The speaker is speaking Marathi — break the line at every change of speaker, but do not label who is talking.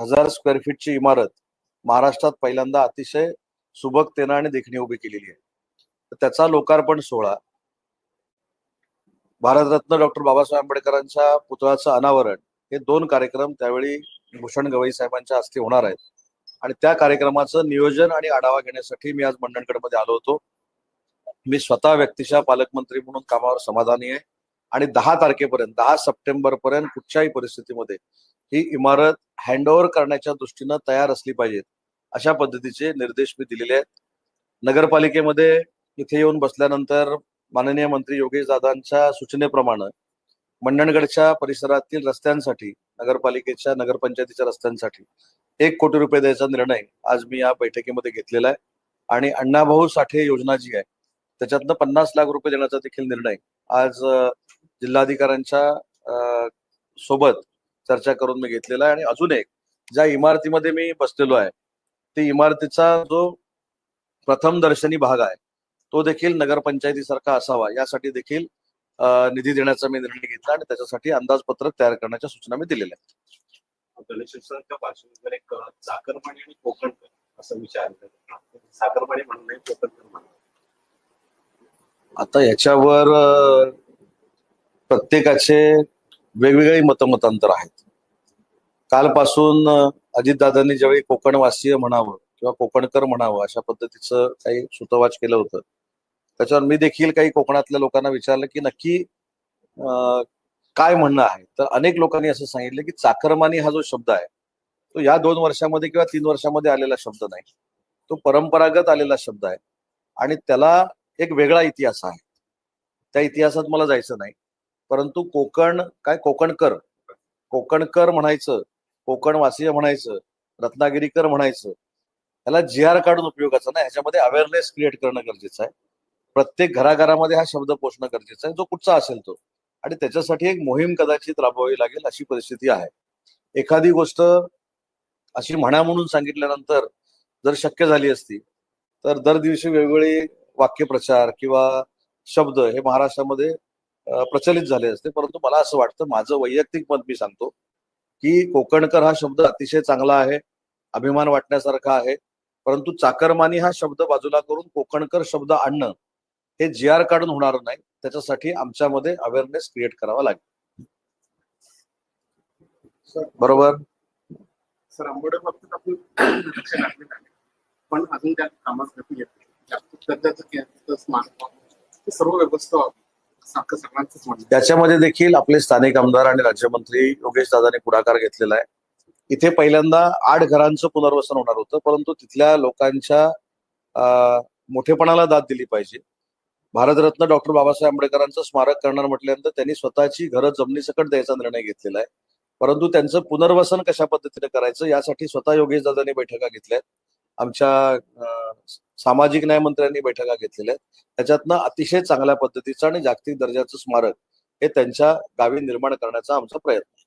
हजार स्क्वेअर फीटची इमारत महाराष्ट्रात पहिल्यांदा अतिशय सुबकतेनं आणि देखणी उभी केलेली आहे. तर त्याचा लोकार्पण सोहळा. भारतरत्न डॉक्टर बाबासाहेब आंबेडकरांच्या पुतळ्याचं अनावरण हे दोन कार्यक्रम त्यावेळी भूषण गवई साहेबांच्या हस्ते होणार आहेत. आणि त्या कार्यक्रमाचं नियोजन आणि आढावा घेण्यासाठी मी आज मंडणगडमध्ये आलो होतो. मी स्वतः व्यक्तिशः पालकमंत्री म्हणून कामावर समाधानी आहे. आणि दहा तारखेपर्यंत दहा सप्टेंबर पर्यंत कुठच्याही परिस्थितीमध्ये ही इमारत हँडओव्हर करण्याच्या दृष्टीनं तयार असली पाहिजेत अशा पद्धतीचे निर्देश मी दिलेले आहेत. नगरपालिकेमध्ये इथे येऊन बसल्यानंतर माननीय मंत्री योगेश दादांच्या सूचनेप्रमाणे मंडणगडच्या परिसरातील रस्त्यांसाठी नगरपालिकेच्या नगरपंचायतीच्या रस्त्यांसाठी एक कोटी रुपये द्यायचा निर्णय आज मी या बैठकीमध्ये घेतलेला आहे. आणि अण्णाभाऊ साठे योजना जी आहे त्याच्यातनं पन्नास लाख रुपये देण्याचा देखील निर्णय आज जिल्हाधिकाऱ्यांच्या सोबत चर्चा करून मी घेतलेला आहे. आणि अजून एक ज्या इमारतीमध्ये मी बसलेलो आहे ती इमारतीचा जो प्रथम दर्शनी भाग आहे तो देखील नगरपंचायतीसारखा असावा यासाठी देखील निधी देण्याचा मी निर्णय घेतला आणि त्याच्यासाठी अंदाजपत्रक तयार करण्याच्या सूचना मी दिलेल्या आहेत. आता याच्यावर प्रत्येकाचे वेगवेगळे मतमतांतर आहेत. कालपासून अजितदादांनी ज्यावेळी कोकणवासीय म्हणावं किंवा कोकणकर म्हणावं अशा पद्धतीचं काही सुतवाच केलं होतं. त्याच्यावर मी देखील काही कोकणातल्या लोकांना विचारलं की नक्की काय म्हणणं आहे? तर अनेक लोकांनी असं सांगितलं की चाकरमानी हा जो शब्द आहे तो या दोन वर्षामध्ये किंवा तीन वर्षामध्ये आलेला शब्द नाही. तो परंपरागत आलेला शब्द आहे. आणि त्याला एक वेगळा इतिहास आहे. त्या इतिहासात मला जायचं नाही. परंतु कोकण काय कोकणकर? कोकणकर म्हणायचं कोकणवासीय म्हणायचं रत्नागिरीकर म्हणायचं याला जी आर काढून उपयोगाचा ना ह्याच्यामध्ये अवेअरनेस क्रिएट करणं गरजेचं आहे. प्रत्येक घराघरामध्ये हा शब्द पोचणं गरजेचं आहे. जो कुठचा असेल तो. आणि त्याच्यासाठी एक मोहीम कदाचित राबवावी लागेल अशी परिस्थिती आहे. एखादी गोष्ट अशी म्हणा म्हणून सांगितल्यानंतर जर शक्य झाली असती तर दर दिवशी वेगवेगळे वाक्यप्रचार किंवा शब्द हे महाराष्ट्रामध्ये प्रचलित झाले असते. परंतु मला असं वाटतं माझं वैयक्तिक मत मी सांगतो की कोकणकर हा शब्द अतिशय चांगला आहे अभिमान वाटण्यासारखा आहे. परंतु चाकरमानी हा शब्द बाजूला करून कोकणकर शब्द आणणं हे जी आर काढून होणार नाही. त्याच्यासाठी आमच्यामध्ये अवेअरनेस क्रिएट करावा लागेल. बरोबर?
सर आंबोडे बाबतीत आपण लक्ष घातलेलं आहे पण अजून त्या कामात गती येत. सर्व व्यवस्था व्हावी सारखं सगळ्यांचंच म्हणणं आहे.
त्याच्यामध्ये देखील आपले स्थानिक आमदार आणि राज्यमंत्री योगेश दादाने पुढाकार घेतलेला आहे. इथे पहिल्यांदा आठ घरांचं पुनर्वसन होणार होतं परंतु तिथल्या लोकांच्या अं, मोठेपणाला दाद दिली पाहिजे. भारतरत्न डॉक्टर बाबासाहेब आंबेडकरांचं स्मारक करणार म्हटल्यानंतर त्यांनी स्वतःची घरं जमिनीसकट द्यायचा निर्णय घेतलेला आहे. परंतु त्यांचं पुनर्वसन कशा पद्धतीने करायचं यासाठी स्वतः योगेश दादांनी बैठका घेतल्या आमच्या सामाजिक न्याय मंत्र्यांनी बैठका घेतलेल्या आहेत. त्याच्यातनं अतिशय चांगल्या पद्धतीचं आणि जागतिक दर्जाचं स्मारक हे त्यांच्या गावी निर्माण करण्याचा आमचा प्रयत्न आहे.